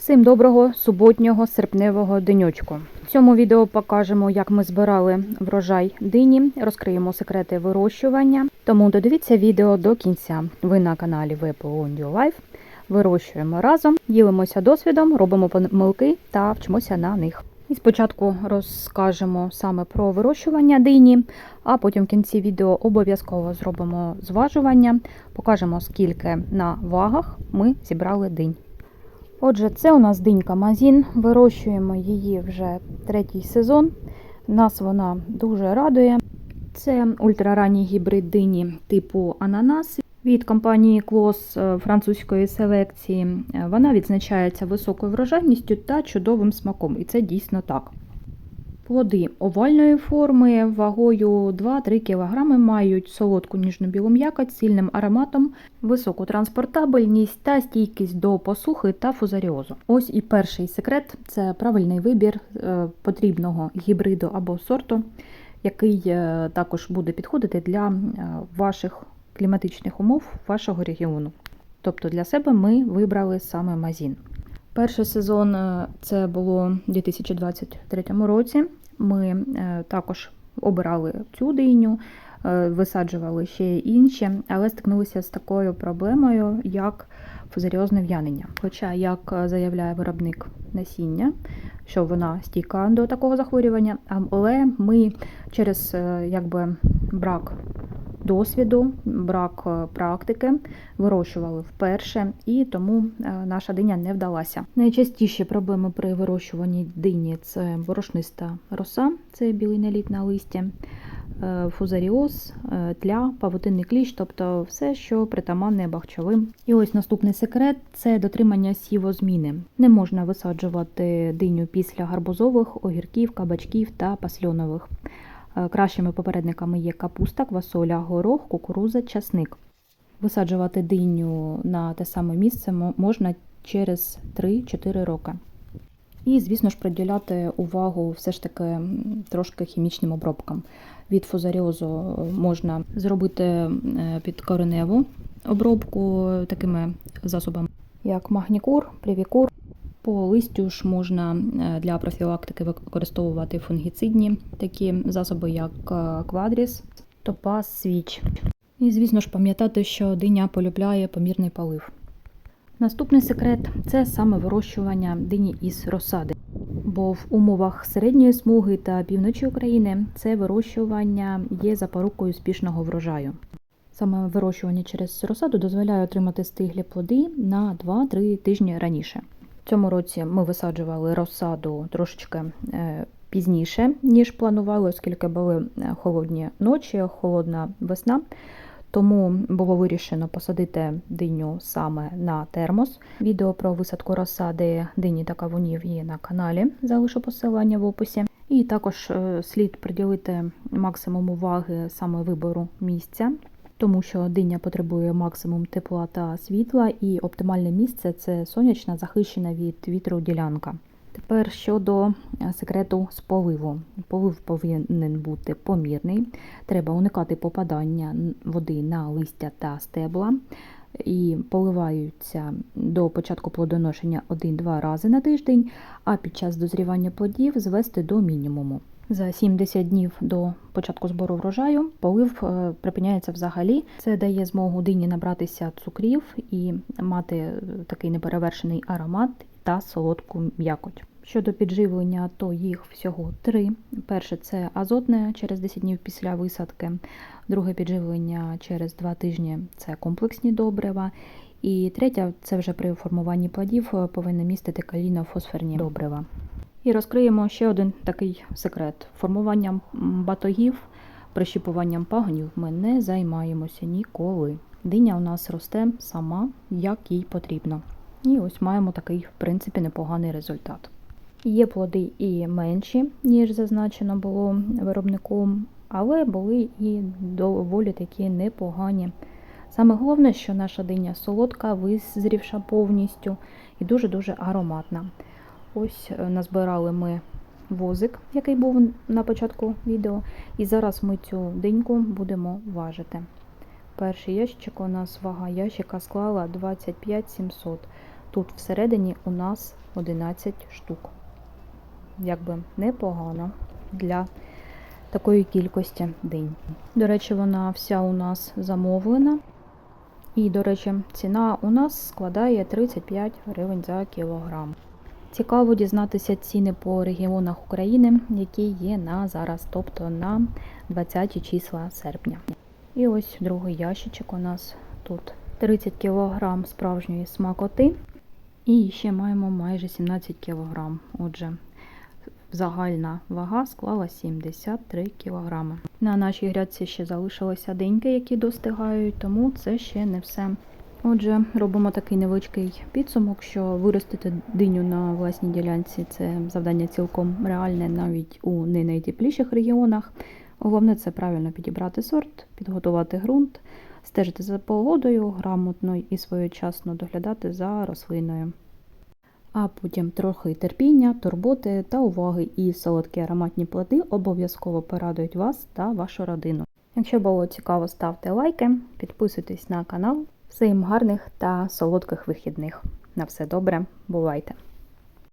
Всім доброго суботнього серпневого денечку. В цьому відео покажемо, як ми збирали врожай дині, розкриємо секрети вирощування. Тому додивіться відео до кінця. Ви на каналі VPO New Life. Вирощуємо разом, ділимося досвідом, робимо помилки та вчимося на них. І спочатку розкажемо саме про вирощування дині, а потім в кінці відео обов'язково зробимо зважування, покажемо, скільки на вагах ми зібрали динь. Отже, це у нас динька Мазін. Вирощуємо її вже третій сезон. Нас вона дуже радує. Це ультраранній гібрид дині типу ананас від компанії Клос е, французької селекції. Е, Вона відзначається високою врожайністю та чудовим смаком, і це дійсно так. Плоди овальної форми вагою 2-3 кг мають солодку ніжну білу м'якоть, сильним ароматом, високу транспортабельність та стійкість до посухи та фузаріозу. Ось і перший секрет це правильний вибір е, потрібного гібриду або сорту, який е, також буде підходити для е, ваших кліматичних умов вашого регіону. Тобто для себе ми вибрали саме Мазін. Перший сезон е, це було у 2023 році. Ми е, також обирали цю диню, е, висаджували ще інші, але стикнулися з такою проблемою, як фузаріозне в'янення. Хоча, як заявляє виробник насіння, що вона стійка до такого захворювання, але ми через якби брак досвіду, брак е, практики вирощували вперше, і тому е, наша диня не вдалася. Найчастіші проблеми при вирощуванні дині це борошниста роса, це білий наліт на листі, е, фузаріоз, тля, павутинний кліщ, тобто все, що притаманне бахчовим. І ось наступний секрет це дотримання сівозміни. Не можна висаджувати диню після гарбузових, огірків, кабачків та пасльонових. Е, Кращими попередниками є капуста, квасоля, горох, кукуруза, часник. Висаджувати диню на те саме місце мо- можна через 3-4 роки. І, звісно ж, приділяти увагу все ж таки трошки хімічним обробкам. Від фузаріозу е, можна зробити е, підкореневу обробку такими засобами, як магнікур, привікур. По листю ж можна е, для профілактики використовувати фунгіцидні такі засоби, як е, квадріс, топаз, свіч. І, звісно ж, пам'ятати, що диня полюбляє помірний полив. Наступний секрет це саме вирощування дині із розсади. Бо в умовах середньої смуги та півночі України це вирощування є запорукою успішного врожаю. Саме вирощування через розсаду дозволяє отримати стиглі плоди на 2-3 тижні раніше. Цьому році ми висаджували розсаду трошечки е, пізніше, ніж планували, оскільки були е, холодні ночі, холодна весна. Тому було вирішено посадити диню саме на термос. Відео про висадку розсади дині та кавунів є на каналі, залишу посилання в описі. І також е, слід приділити максимум уваги саме вибору місця, тому що диня потребує максимум тепла та світла, і оптимальне місце це сонячна захищена від вітру ділянка. Тепер щодо е, секрету з поливу. Полив повинен бути помірний. Треба уникати попадання води на листя та стебла. І поливаються до початку плодоношення 1-2 рази на тиждень, а під час дозрівання плодів звести до мінімуму. За 70 днів до початку збору врожаю полив е, припиняється взагалі. Це дає змогу дині набратися цукрів і мати е, такий неперевершений аромат та солодку м'якоть. Щодо підживлення, то їх всього три. Перше це азотне через 10 днів після висадки, друге підживлення через 2 тижні це комплексні добрива. І третє це вже при формуванні плодів е, повинне містити калійно-фосфорні добрива. І розкриємо ще один такий секрет: формуванням батогів, прищіпуванням пагонів ми не займаємося ніколи. Диня у нас росте сама, як їй потрібно. І ось маємо такий, в принципі, непоганий результат. Є плоди і менші, ніж зазначено було виробником, але були і доволі такі непогані. Саме головне, що наша диня солодка, визрівша повністю і дуже-дуже ароматна. Ось е, назбирали ми возик, який був на початку відео, і зараз ми цю диньку будемо важити. Перший ящичок у нас вага ящика склала 25 700. Тут всередині у нас 11 штук. Якби непогано для такої кількості динь. До речі, вона вся у нас замовлена. І, до речі, ціна у нас складає 35 гривень за кілограм. Цікаво дізнатися ціни по регіонах України, які є на зараз, тобто на 20 числа серпня. І ось другий ящичок у нас тут 30 кг справжньої смакоти. І ще маємо майже 17 кг. Отже, загальна вага склала 73 кг. На нашій грядці ще залишилися деньки, які достигають, тому це ще не все. Отже, робимо такий невеличкий підсумок, що виростити диню на власній ділянці це завдання цілком реальне навіть у не найтепліших регіонах. Головне це правильно підібрати сорт, підготувати ґрунт, стежити за погодою, грамотно і своєчасно доглядати за рослиною. А потім трохи терпіння, турботи та уваги і солодкі ароматні плоди обов'язково порадують вас та вашу родину. Якщо було цікаво, ставте лайки, підписуйтесь на канал. Всім гарних та солодких вихідних. На все добре, бувайте!